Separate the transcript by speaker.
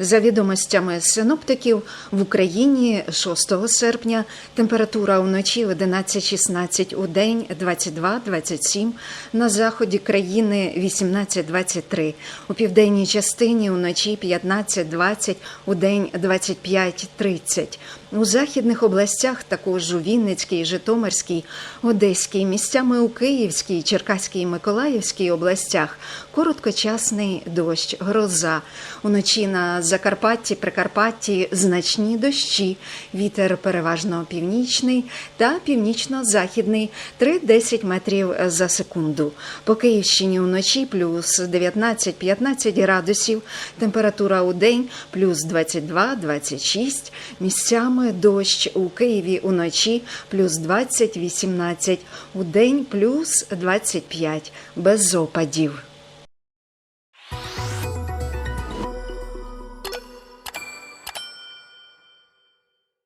Speaker 1: За відомостями синоптиків, в Україні 6 серпня температура вночі 11-16, у день 22-27, на заході країни 18-23, у південній частині вночі 15-20, у день 25-30. У західних областях, також у Вінницькій, Житомирській, Одеській, місцями у Київській, Черкаській Миколаївській областях короткочасний дощ, гроза. Уночі на Закарпатті, Прикарпатті значні дощі, вітер переважно північний та північно-західний 3-10 метрів за секунду. По Київщині вночі плюс 19-15 градусів, температура у день плюс 22-26, місцями дощ у Києві уночі плюс 20-18, у день плюс 25, без опадів.